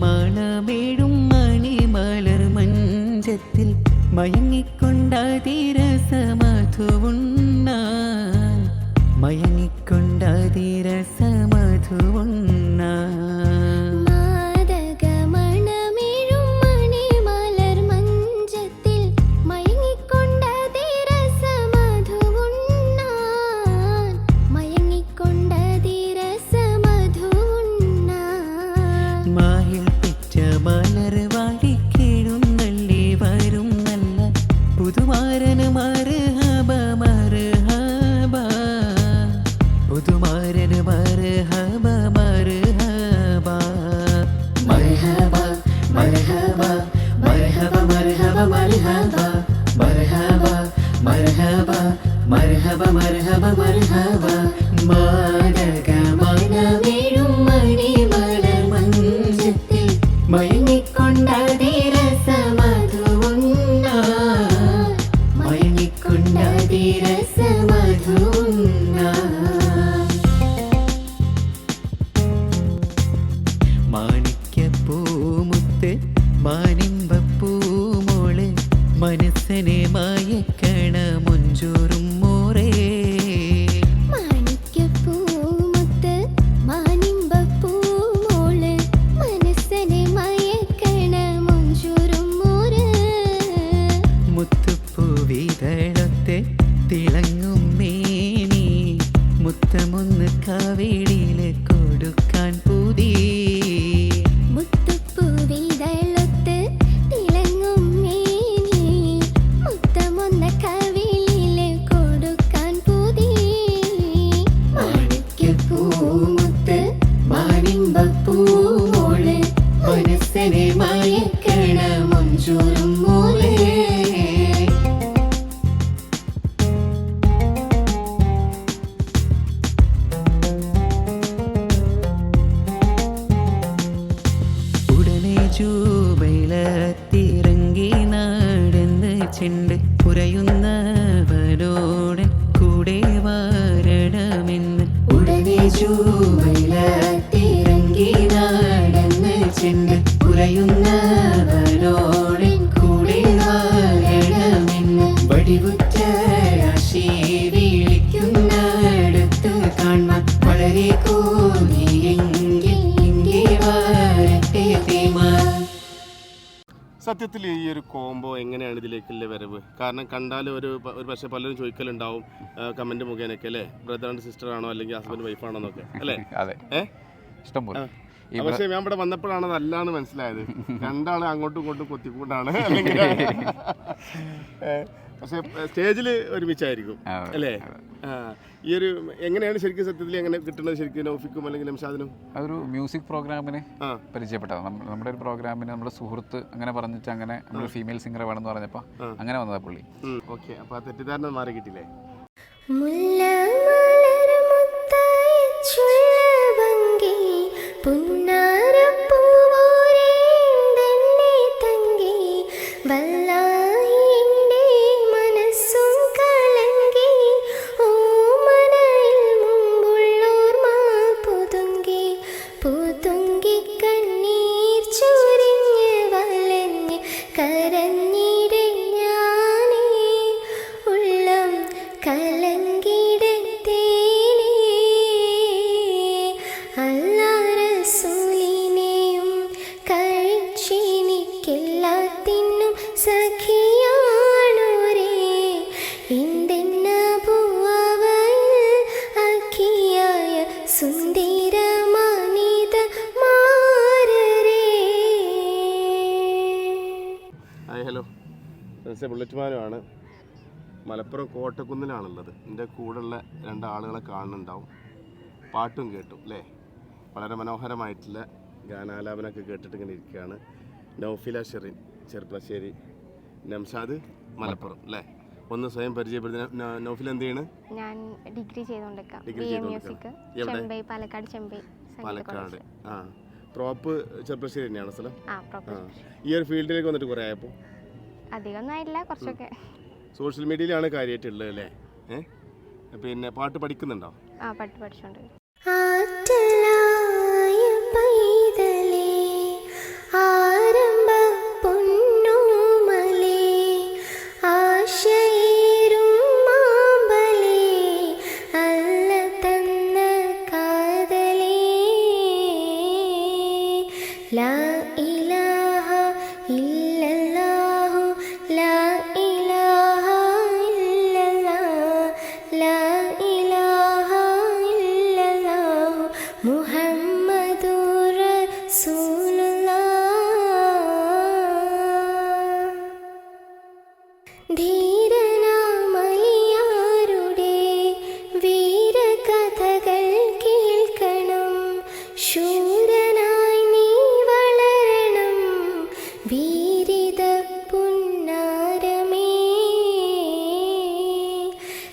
മണമേഴും മണിമലർ മഞ്ചത്തിൽ മയങ്ങിക്കൊണ്ടാതിരസമധുവുണ്ണ മയങ്ങിക്കൊണ്ടാതിരസമധുവുണ്ണ my wedding bell. ചെണ്ട് പുരയുന്നവരോടൻ കൂടെ വാരണമെന്ന്. ഉടനെ ജൂബൈലത്തിറങ്ങി നാടെന്ന് ചെണ്ട് പുരയുന്നവരോടൻ കൂടെ വരണമെന്ന്. വടിവുറ്റ രാശി വിളിക്കുന്നിടത്ത് കാണാൻ വളരെ കോതിയെങ്കിൽ സത്യത്തിൽ ഈ ഒരു കോംബോ എങ്ങനെയാണ് ഇതിലേക്കുള്ള വരവ്? കാരണം കണ്ടാൽ ഒരു ഒരു പക്ഷേ പലരും ചോദിക്കലുണ്ടാവും കമന്റ് മുഖേനൊക്കെ അല്ലേ? ബ്രദർ ആൻഡ് സിസ്റ്റർ ആണോ അല്ലെങ്കിൽ ഹസ്ബൻഡ് വൈഫ് ആണോ എന്നൊക്കെ അല്ലേ? അതെ. ഏ? ഇഷ്ടം പോലെ ആ. ആ, പക്ഷേ ഞാൻ ഇവിടെ വന്നപ്പോഴാണ് അതല്ലാന്ന് അല്ലാന്ന് മനസ്സിലായത്. രണ്ടാളും അങ്ങോട്ടും ഇങ്ങോട്ടും കൊത്തിക്കൂട്ടാണ് അല്ലെങ്കിൽ പക്ഷേ സ്റ്റേജിൽ ഒരുമിച്ചായിരിക്കും അല്ലേ? ഈ ഒരു എങ്ങനെയാണ് ശരിക്കും സത്യത്തിൽ എങ്ങനെ കിട്ടുന്നത് ശരിക്കും നൗഫിക്കും അല്ലെങ്കിൽ നംഷാദിനും അതൊരു മ്യൂസിക് പ്രോഗ്രാമിന് പരിചയപ്പെട്ടതാണ്. പരിചയപ്പെട്ടത് നമ്മുടെ ഒരു പ്രോഗ്രാമിന് നമ്മുടെ സുഹൃത്ത് അങ്ങനെ പറഞ്ഞിട്ട് അങ്ങനെ നമ്മൾ ഫീമെയിൽ സിംഗർ വേണമെന്ന് പറഞ്ഞപ്പോൾ അങ്ങനെ വന്നതാ പുള്ളി. ഓക്കെ അപ്പോൾ ആ തെറ്റിദ്ധാരണ മാറി കിട്ടില്ലേ ഹായ് ഹലോ ഫ്രണ്ട്സ് ബുള്ളറ്റ്മാനുമാണ് മലപ്പുറം കോട്ടക്കുന്നിലാണുള്ളത്. എന്റെ കൂടെയുള്ള രണ്ടാളുകളെ കാണുന്നുണ്ടാവും. പാട്ടും കേട്ടു അല്ലേ? വളരെ മനോഹരമായിട്ടുള്ള ഗാനാലാപനമൊക്കെ കേട്ടിട്ട് ഇങ്ങനെ ഇരിക്കുകയാണ്. നൗഫില ഷെറിൻ ചെറുപ്പശ്ശേരി നംസാദ് മലപ്പുറം അല്ലേ? ഒന്ന് സ്വയം പരിചയപ്പെടുത്തി നൗഫിൽ എന്ത് ചെയ്യണ്? ഞാൻ ഡിഗ്രി ചെയ്തുകൊണ്ടിരിക്കാം. ഡിഗ്രി ചെയ്തുകൊണ്ടിരിക്കാം. പാലക്കാട് ചെമ്പൈ പാലക്കാട്. ആ. പ്രോപ്പ് ചെറുപ്പശ്ശേരി തന്നെയാണ് സ്ഥലം? ആ പ്രോപ്പർ ഈ ഒരു ഫീൽഡിലേക്ക് വന്നിട്ട് കുറേ ആയപ്പോൾ അധികമൊന്നും ആയില്ല കുറച്ചൊക്കെ. സോഷ്യൽ മീഡിയയിലാണ് കാര്യമായിട്ടുള്ളത് അല്ലേ? ഏ? പിന്നെ പാട്ട് പഠിക്കുന്നുണ്ടോ? ആ പാട്ട് പഠിച്ചോണ്ട്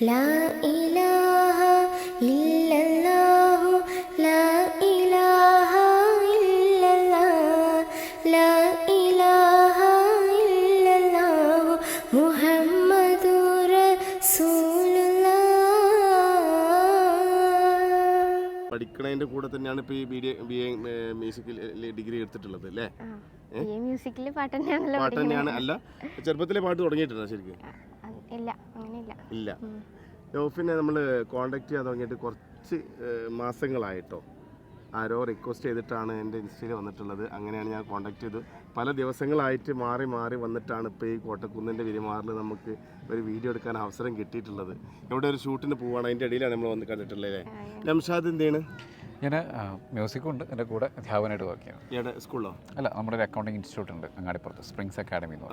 ലാ ഇലാഹ ഇല്ലല്ലാഹു ലാ ഇലാഹ ഇല്ലല്ലാഹ് ലാ ഇലാഹ ഇല്ലല്ലാഹു മുഹമ്മദു റസൂലുള്ളാഹ്. പഠിക്കണതിന്റെ കൂടെ തന്നെയാണ് ഇപ്പോൾ ഈ ബി ഡി ബി എ മ്യൂസിക്കിൽ ഡിഗ്രി എടുത്തിട്ടുള്ളത് അല്ലേ? പാട്ട് തന്നെയാണ് അല്ല ചെറുപ്പത്തിലെ പാട്ട് തുടങ്ങിയിട്ടുണ്ടോ ശരിക്കും? ഇല്ല അങ്ങനെയില്ല. ഇല്ല. ജോഫിനെ നമ്മൾ കോണ്ടാക്ട് ചെയ്യാൻ തുടങ്ങിയിട്ട് കുറച്ച് മാസങ്ങളായിട്ടോ ആരോ റിക്വസ്റ്റ് ചെയ്തിട്ടാണ് എന്റെ ഇൻസ്റ്റയിൽ വന്നിട്ടുള്ളത്. അങ്ങനെയാണ് ഞാൻ കോണ്ടാക്ട് ചെയ്തത്. പല ദിവസങ്ങളായിട്ട് മാറി മാറി വന്നിട്ടാണ് ഇപ്പോൾ ഈ കോട്ടക്കുന്നിന്റെ വിരിമാറിൽ നമുക്ക് ഒരു വീഡിയോ എടുക്കാൻ അവസരം കിട്ടിയിട്ടുള്ളത്. ഇവിടെ ഒരു ഷൂട്ടിന് പോവാണ്. അതിന്റെ ഇടയിലാണ് നമ്മൾ വന്ന് കണ്ടിട്ടുള്ളത് അല്ലേ? നംഷാദ് എന്താണ്? ഞാൻ മ്യൂസിക്കും ഉണ്ട്. എന്റെ കൂടെ അധ്യാപനമായിട്ട് വർക്ക് ചെയ്യുന്നു. സ്കൂളോ സ്കൂളിലോ? അല്ല നമ്മുടെ ഒരു അക്കൗണ്ടിങ് ഇൻസ്റ്റിറ്റ്യൂട്ട് ഉണ്ട് അങ്ങാടിപ്പുറത്ത്. സ്പ്രിങ്സ് അക്കാഡമി എന്ന്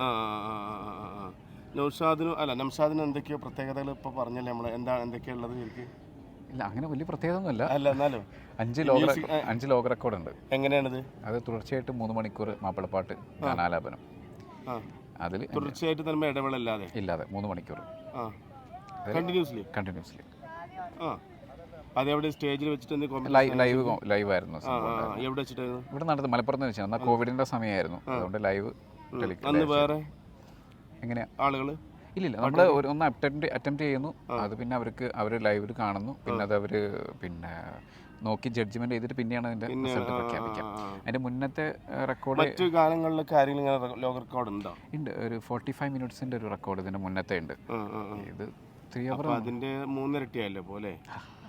നൗഷാദിനും അല്ല നംഷാദിന് എന്തൊക്കെയോ പ്രത്യേകതകൾ ഇപ്പോൾ പറഞ്ഞല്ലേ നമ്മൾ എന്താണ് എന്തൊക്കെയുള്ളത് ശരിക്ക്? ഇല്ല അങ്ങനെ വലിയ പ്രത്യേകത ഒന്നുമില്ല അല്ല എന്നാലും അഞ്ച് ലോക അഞ്ച് ലോക റെക്കോർഡ് ഉണ്ട് എങ്ങനെയാണത്? അത് തുടർച്ചയായിട്ട് മൂന്ന് മണിക്കൂർ മാപ്പിളപ്പാട്ട് ഗാനാലാപനം. അതിൽ തുടർച്ചയായിട്ട് തന്നെ ഇടവേളല്ലാതെ ഇല്ലാതെ മൂന്ന് മണിക്കൂർ. കണ്ടിന്യൂസ്ലി? കണ്ടിന്യൂസ്ലി. ആ. അതെവിടെ സ്റ്റേജിൽ വെച്ചിട്ട്? ലൈവ് ലൈവ് ആയിരുന്നു. എവിടെ വെച്ചിട്ടായിരുന്നു? ഇവിടെ നടന്നത് മലപ്പുറത്ത് വെച്ചാൽ എന്നാൽ കോവിഡിന്റെ സമയമായിരുന്നു. അതുകൊണ്ട് ലൈവ് വേറെ? എങ്ങനെയാ ആളുകൾ ഇല്ലില്ല നമ്മൾ ഒരു ഒന്ന് അറ്റംപ്റ്റ് അറ്റംപ്റ്റ് ചെയ്യുന്നു. അത് പിന്നെ അവർക്ക് അവർ ലൈവിൽ കാണുന്നു. പിന്നെ അത് അവർ പിന്നെ നോക്കി ജഡ്ജ്മെന്റ് ചെയ്തിട്ട് പിന്നെയാണ് അതിന്റെ റിസൾട്ട് പ്രഖ്യാപിക്കാം. അതിന്റെ മുന്നത്തെ റെക്കോർഡ് മറ്റു കാലങ്ങളിലൊക്കെ ആരെങ്കിലും ലോക റെക്കോർഡ് ഉണ്ടോ? ഉണ്ട് ഒരു ഫോർട്ടി ഫൈവ് മിനിറ്റ്സിന്റെ ഒരു റെക്കോർഡ് ഇതിന്റെ മുന്നത്തെ ഉണ്ട്. ഇത് ത്രീ അവർ അതിന്റെ മൂന്നിരട്ടിയല്ലേ പോലെ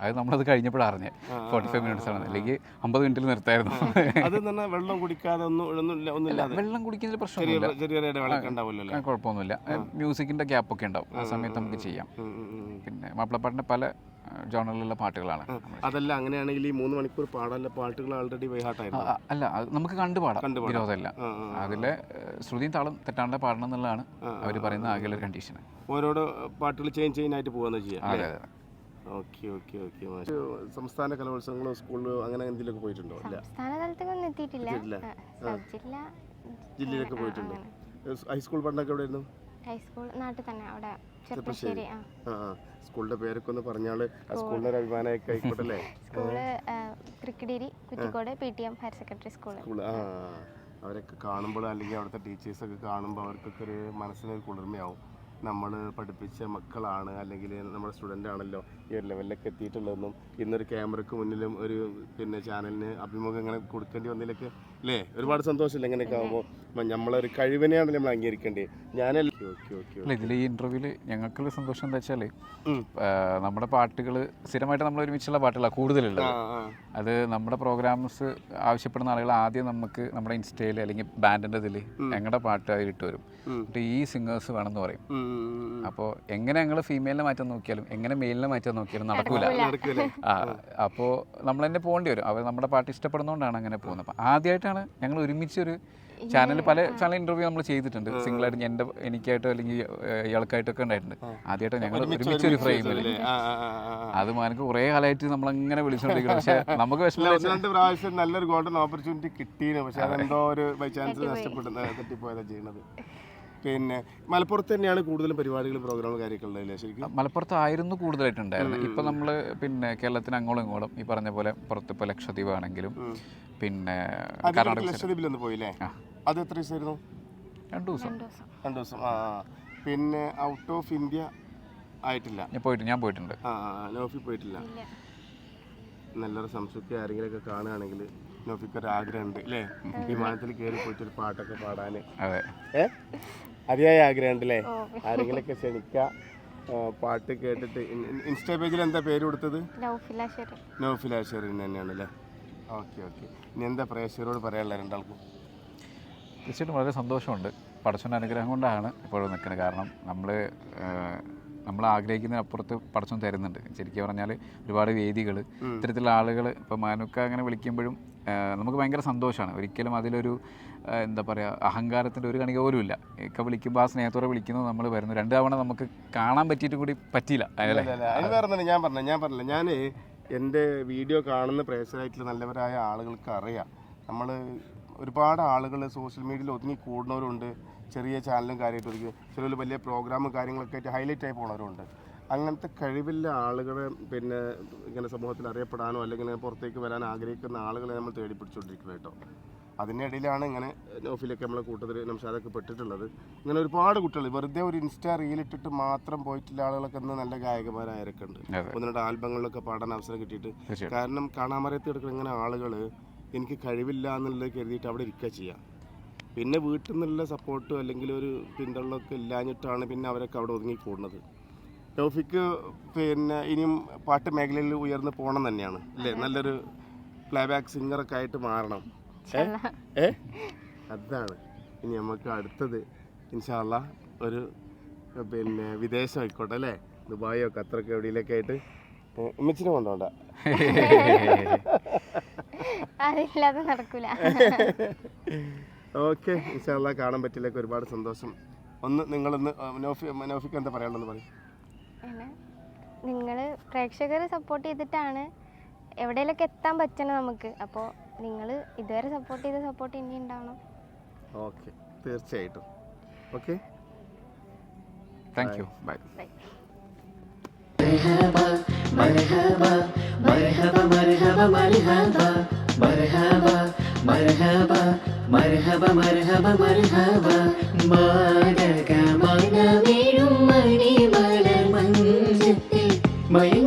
അത് നമ്മളത് കഴിഞ്ഞപ്പോഴാണ് അറിഞ്ഞത്. ഫോർട്ടി ഫൈവ് മിനിറ്റ്സ് ആണ്. അല്ലെങ്കിൽ അമ്പത് മിനിറ്റിൽ നിർത്തായിരുന്നു. അത് തന്നെ വെള്ളം കുടിക്കാതെ ഒന്നും വെള്ളം കുടിക്കുന്നതിൽ ആ, കുഴപ്പമൊന്നുമില്ല. മ്യൂസിക്കിന്റെ ഗ്യാപ്പ് ഒക്കെ ഉണ്ടാവും. ആ സമയത്ത് നമുക്ക് ചെയ്യാം. പിന്നെ മാപ്പിളപ്പാട്ടിന്റെ പല ജോണലിലുള്ള പാട്ടുകളാണ്. അതല്ല അങ്ങനെയാണെങ്കിൽ ഈ മൂന്ന് മണിക്കൂർ പാടാനുള്ള പാട്ടുകൾ ഓൾറെഡി അല്ല അത് നമുക്ക് കണ്ടു പാടാം. വിരോധമല്ല. അതിലെ ശ്രുതിയും താളം തെറ്റാണ്ട് പാടണം എന്നുള്ളതാണ് അവർ പറയുന്ന ആകെയുള്ള കണ്ടീഷൻ ഓരോരോ പാട്ടുകൾ ചേഞ്ച് ചെയ്യാനായിട്ട് പോകാന്ന് ചെയ്യാം അതെ അതെ. ഓക്കെ ഓക്കെ ഓക്കെ സംസ്ഥാന കലോത്സവങ്ങളോ സ്കൂളിലോ അങ്ങനെ എന്തെങ്കിലുമൊക്കെ പോയിട്ടുണ്ടോ? ഇല്ല. സംസ്ഥാന തലത്തിലൊന്നും എത്തിയിട്ടില്ല. ജില്ല ജില്ലയിലൊക്കെ പോയിട്ടുണ്ടോ. ഹൈസ്കൂൾ പണ്ടൊക്കെ എവിടെയായിരുന്നു? ഹൈസ്കൂൾ നാട്ടിൽ തന്നെ അവിടെ ചെറുപ്പശ്ശേരി. ആ. സ്കൂളിന്റെ പേരൊക്കെ ഒന്ന് പറഞ്ഞാൽ ആ സ്കൂളിന്റെ ഒരു അഭിമാനമൊക്കെ ആയിക്കോട്ടെ അല്ലേ school Thrikkidiri Kuttikode P T M higher secondary school ആ. അവരൊക്കെ കാണുമ്പോൾ അല്ലെങ്കിൽ അവിടുത്തെ ടീച്ചേഴ്സൊക്കെ കാണുമ്പോൾ അവർക്കൊക്കെ ഒരു മനസ്സിനൊരു കുളിർമയാവും. നമ്മൾ പഠിപ്പിച്ച മക്കളാണ് അല്ലെങ്കിൽ നമ്മുടെ സ്റ്റുഡന്റ് ആണല്ലോ ഈ ഒരു ലെവലിലൊക്കെ എത്തിയിട്ടുള്ളതെന്നും ഇന്നൊരു ക്യാമറയ്ക്ക് മുന്നിലും ഒരു പിന്നെ ചാനലിന് അഭിമുഖം ഇങ്ങനെ കൊടുക്കേണ്ടി വന്നതിലൊക്കെ അല്ലേ? ഒരുപാട് സന്തോഷമില്ല ഇങ്ങനെയൊക്കെ ആകുമ്പോൾ നമ്മളൊരു കഴിവിനെയാണ് നമ്മൾ അംഗീകരിക്കേണ്ടത്. ഞാനല്ല അല്ല ഇതിൽ ഈ ഇന്റർവ്യൂൽ ഞങ്ങൾക്കുള്ള സന്തോഷം എന്താ വെച്ചാൽ ഉം. നമ്മുടെ പാട്ടുകൾ സ്ഥിരമായിട്ട് നമ്മൾ ഒരുമിച്ചുള്ള പാട്ടുകളാണ് കൂടുതലുള്ളത്. അത് നമ്മുടെ പ്രോഗ്രാംസ് ആവശ്യപ്പെടുന്ന ആളുകൾ ആദ്യം നമുക്ക് നമ്മുടെ ഇൻസ്റ്റയിൽ അല്ലെങ്കിൽ ബാൻഡിന്റെ ഇതിൽ ഞങ്ങളുടെ പാട്ട് അതിൽ ഇട്ട് വരും. എന്നിട്ട് ഈ സിംഗേഴ്സ് വേണമെന്ന് പറയും. അപ്പോൾ എങ്ങനെ ഞങ്ങൾ ഫീമെയിലിനെ മാറ്റാൻ നോക്കിയാലും എങ്ങനെ മെയിലിനെ മാറ്റാൻ നോക്കിയാലും നടക്കൂല. അപ്പോ അപ്പോൾ നമ്മൾ തന്നെ പോകേണ്ടി വരും. അവർ നമ്മുടെ പാട്ട് ഇഷ്ടപ്പെടുന്നതുകൊണ്ടാണ് അങ്ങനെ പോകുന്നത്. അപ്പോൾ ആദ്യമായിട്ടാണ് ഞങ്ങൾ ഒരുമിച്ചൊരു ചാനൽ പല ചാനൽ ഇന്റർവ്യൂ നമ്മൾ ചെയ്തിട്ടുണ്ട്. സിംഗിൾ ആയിട്ട് എന്റെ എനിക്കായിട്ടോ അല്ലെങ്കിൽ ഇയാൾക്കായിട്ടൊക്കെ ഉണ്ടായിട്ടുണ്ട്. ആദ്യമായിട്ട് ഞങ്ങൾ ഒരുമിച്ച് ഒരു ഫ്രെയിമിൽ. അത് മാനക്ക് കുറെ കാലമായിട്ട് നമ്മളങ്ങനെ വിളിച്ചോണ്ടിരിക്കണം പക്ഷെ നമുക്ക് വിഷമം രണ്ട് പ്രാവശ്യം നല്ലൊരു ഗോൾഡൻ ഓപ്പർച്യൂണിറ്റി കിട്ടിയില്ല പക്ഷെ അതെന്തോ ഒരു ബൈ ചാൻസ് നഷ്ടപ്പെടുന്ന തെറ്റിപ്പോയതാണ് ചെയ്യുന്നത് പിന്നെ മലപ്പുറത്ത് തന്നെയാണ് കൂടുതലും പരിപാടികൾ പ്രോഗ്രാമും കാര്യങ്ങളുള്ളത് ശരിക്കും? മലപ്പുറത്ത് മലപ്പുറത്തായിരുന്നു കൂടുതലായിട്ടുണ്ടായിരുന്നത്. ഇപ്പം നമ്മൾ പിന്നെ കേരളത്തിന് അങ്ങോളം ഇങ്ങോളം ഈ പറഞ്ഞ പോലെ പുറത്ത് ഇപ്പോൾ ലക്ഷദ്വീപ് ആണെങ്കിലും പിന്നെ കർണാടക ലക്ഷദ്വീപിലൊന്ന് പോയില്ലേ? അത് എത്ര ദിവസമായിരുന്നു? രണ്ടു ദിവസം. രണ്ടു ദിവസം. ആ. പിന്നെ ഔട്ട് ഓഫ് ഇന്ത്യ ആയിട്ടില്ല. ഞാൻ പോയിട്ട് ഞാൻ പോയിട്ടുണ്ട്. ആ നോഫി പോയിട്ടില്ല. ഇല്ല. നല്ലൊരു ആരെങ്കിലും ഒക്കെ കാണുകയാണെങ്കിൽ നോഫിക്ക് ഒരു ആഗ്രഹമുണ്ട് അല്ലേ വിമാനത്തിൽ കയറി പോയിട്ട് ഒരു പാട്ടൊക്കെ പാടാൻ. അതെ. ഏ? അതിയായ ആഗ്രഹമുണ്ട് അല്ലേ ആരെങ്കിലും ആരെങ്കിലൊക്കെ ക്ഷണിക്ക. പാട്ട് കേട്ടിട്ട് ഇൻ- ഇൻ- ഇൻസ്റ്റാ പേജിൽ എന്താ പേര് കൊടുത്തത്? നോഫില ഷെറിൻ തന്നെയാണ് അല്ലേ? Okay okay. ഇനി എന്താ പ്രേക്ഷകരോട് പറയാനുള്ള രണ്ടാൾക്കും? തീർച്ചയായിട്ടും വളരെ സന്തോഷമുണ്ട്. പടച്ചോന്റെ അനുഗ്രഹം കൊണ്ടാണ് ഇപ്പോഴും നിൽക്കുന്നത്. കാരണം നമ്മൾ നമ്മൾ ആഗ്രഹിക്കുന്നതിനപ്പുറത്ത് പടച്ചോൻ തരുന്നുണ്ട്. ശരിക്കും പറഞ്ഞാൽ ഒരുപാട് വേദികൾ ഇത്തരത്തിലുള്ള ആളുകൾ ഇപ്പോൾ മാനുക്ക അങ്ങനെ വിളിക്കുമ്പോഴും നമുക്ക് ഭയങ്കര സന്തോഷമാണ്. ഒരിക്കലും അതിലൊരു എന്താ പറയുക അഹങ്കാരത്തിന്റെ ഒരു കണിക പോലും ഇല്ല ഒക്കെ വിളിക്കുമ്പോൾ ആ സ്നേഹത്തോടെ വിളിക്കുന്നത് നമ്മൾ വരുന്നു. രണ്ട് തവണ നമുക്ക് കാണാൻ പറ്റിയിട്ട് കൂടി പറ്റിയില്ല. അത് വേറെ. ഞാൻ പറഞ്ഞു ഞാൻ പറഞ്ഞില്ല. ഞാൻ എന്റെ വീഡിയോ കാണുന്ന പ്രേക്ഷകരായിട്ടുള്ള നല്ലവരായ ആളുകൾക്ക് അറിയാം. നമ്മൾ ഒരുപാട് ആളുകൾ സോഷ്യൽ മീഡിയയിൽ ഒതുങ്ങി കൂടുന്നവരുണ്ട്. ചെറിയ ചാനലും കാര്യമായിട്ട് ഒതുങ്ങി. ചില വലിയ പ്രോഗ്രാമും കാര്യങ്ങളൊക്കെ ആയിട്ട് ഹൈലൈറ്റ് ആയി പോകുന്നവരുണ്ട് അങ്ങനത്തെ കഴിവില്ല ആളുകളെ പിന്നെ ഇങ്ങനെ സമൂഹത്തിൽ അറിയപ്പെടാനോ അല്ലെങ്കിൽ പുറത്തേക്ക് വരാൻ ആഗ്രഹിക്കുന്ന ആളുകളെ നമ്മൾ തേടി പിടിച്ചുകൊണ്ടിരിക്കുക കേട്ടോ അതിനിടയിലാണ് ഇങ്ങനെ നോഫിലൊക്കെ നമ്മളെ കൂട്ടത്തിൽ നംഷാദൊക്കെ പെട്ടിട്ടുള്ളത്. ഇങ്ങനെ ഒരുപാട് കുട്ടികൾ വെറുതെ ഒരു ഇൻസ്റ്റാ റീലിട്ടിട്ട് മാത്രം പോയിട്ടുള്ള ആളുകളൊക്കെ ഇന്ന് നല്ല ഗായകന്മാരായൊക്കെ ഉണ്ട്. ഒന്നിട്ട് ഒന്ന് രണ്ട് ആൽബങ്ങളിലൊക്കെ പാടാൻ അവസരം കിട്ടിയിട്ട്. കാരണം കാണാമറയത്ത് എടുക്കുന്ന ഇങ്ങനെ ആളുകൾ എനിക്ക് കഴിവില്ല എന്നുള്ളത് കരുതിയിട്ട് അവിടെ ഇരിക്കുക ചെയ്യാം. പിന്നെ വീട്ടിൽ നിന്നുള്ള സപ്പോർട്ടോ അല്ലെങ്കിൽ ഒരു പിന്തള്ളൊക്കെ ഇല്ലാഞ്ഞിട്ടാണ് പിന്നെ അവരൊക്കെ അവിടെ ഒതുങ്ങി കൂടുന്നത്. ടോഫിക്ക് പിന്നെ ഇനിയും പാട്ട് മേഖലയിൽ ഉയർന്നു പോകണം തന്നെയാണ്. അല്ലേ? നല്ലൊരു പ്ലേബാക്ക് സിംഗറൊക്കെ ആയിട്ട് മാറണം. ഏ? അതാണ്. ഇനി നമുക്ക് അടുത്തത് ഇൻഷാല്ല ഒരു പിന്നെ വിദേശം ആയിക്കോട്ടെ അല്ലേ? ദുബായോ ഖത്തറൊക്കെ എവിടെയിലൊക്കെ ആയിട്ട് ഉമ്മച്ചിനെ കൊണ്ടോണ്ട. അതില്ലാതെ നടക്കൂല. ഓക്കെ ഇൻഷാല്ല കാണാൻ പറ്റില്ല ഒരുപാട് സന്തോഷം. ഒന്ന് നിങ്ങളൊന്ന് നോഫി നോഫിക്ക് എന്താ പറയാനുള്ളത് പറയും. നിങ്ങൾ പ്രേക്ഷകർ സപ്പോർട്ട് ചെയ്തിട്ടാണ് എവിടെയെങ്കിലൊക്കെ എത്താൻ പറ്റണം നമുക്ക്. അപ്പോൾ നിങ്ങൾ ഇതുവരെ സപ്പോർട്ട് ചെയ്ത സപ്പോർട്ട് ഇനി ഉണ്ടാവണം. ഓക്കെ. തീർച്ചയായിട്ടും. ഓക്കെ? താങ്ക് യു ബൈ മാതകമനമേഴും മണിമലർ മഞ്ഞ May